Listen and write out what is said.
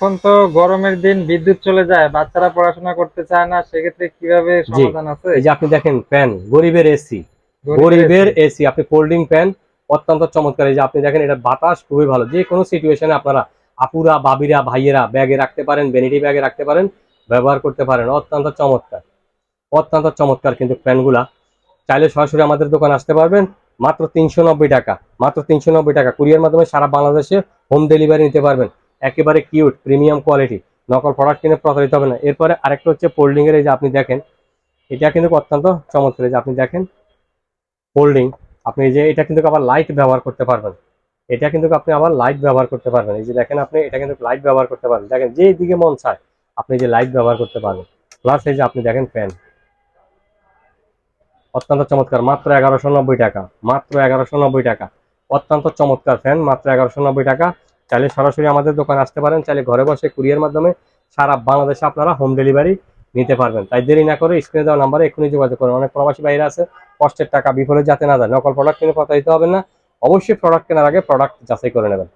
এখন তো গরমের দিন বিদ্যুৎ চলে যায় বাচ্চারা পড়াশোনা করতে চায় না সেক্ষেত্রে কীভাবে সমাধান আছে? এই যে আপনি দেখেন ফ্যান গরিবের এসি গরিবের এসি। আপনি ফোল্ডিং ফ্যান অত্যন্ত চমৎকার। এই যে আপনি দেখেন এটা বাতাস খুবই ভালো। যে কোনো সিচুয়েশনে আপনারা আপুরা বাবিরা ভাইয়েরা ব্যাগে রাখতে পারেন ভ্যানিটি ব্যাগে রাখতে পারেন ব্যবহার করতে পারেন। অত্যন্ত চমৎকার অত্যন্ত চমৎকার কিন্তু ফ্যানগুলা। চাইলে সরাসরি আমাদের দোকান আসতে পারবেন। মাত্র তিনশো নব্বই টাকা মাত্র তিনশো নব্বই টাকা। কুরিয়ার মাধ্যমে সারা বাংলাদেশে হোম ডেলিভারি নিতে পারবেন। একেবারে কিউট প্রিমিয়াম কোয়ালিটি নকল প্রোডাক্ট কিনে প্রতারিত হবে না। এরপরে আরেকটা হচ্ছে এর এই যে আপনি দেখেন, এটা কিন্তু অত্যন্ত চমৎকার। যে আপনি দেখেন ফোল্ডিং আপনি যে এটা কিন্তু আবার লাইট ব্যবহার করতে পারবেন। এটা কিন্তু আপনি আবার লাইট ব্যবহার করতে পারবেন। এই যে দেখেন আপনি, এটা কিন্তু লাইট ব্যবহার করতে পারবেন। দেখেন, যে দিকে মন চায়, আপনি যে লাইট ব্যবহার করতে পারবেন। প্লাস এই যে আপনি দেখেন ফ্যান অত্যন্ত চমৎকার। মাত্র এগারোশো টাকা, মাত্র এগারোশো টাকা। অত্যন্ত চমৎকার ফ্যান মাত্র এগারোশো টাকা। চাইলে সরাসরি আমাদের দোকানে আসতে পারেন, চাইলে ঘরে বসে কুরিয়ার মাধ্যমে সারা বাংলাদেশে আপনারা হোম ডেলিভারি নিতে পারবেন। তাই দেরি না করে স্ক্রিনে দেওয়া নাম্বারে এক্ষুনি যোগাযোগ করেন। অনেক প্রবাসী বাইরে আছে, কষ্টের টাকা বিফলে যাতে না যায়। নকল প্রোডাক্ট কিনে প্রতারিত হবেন না। অবশ্যই প্রোডাক্ট কেনার আগে প্রোডাক্ট যাচাই করে নেবেন।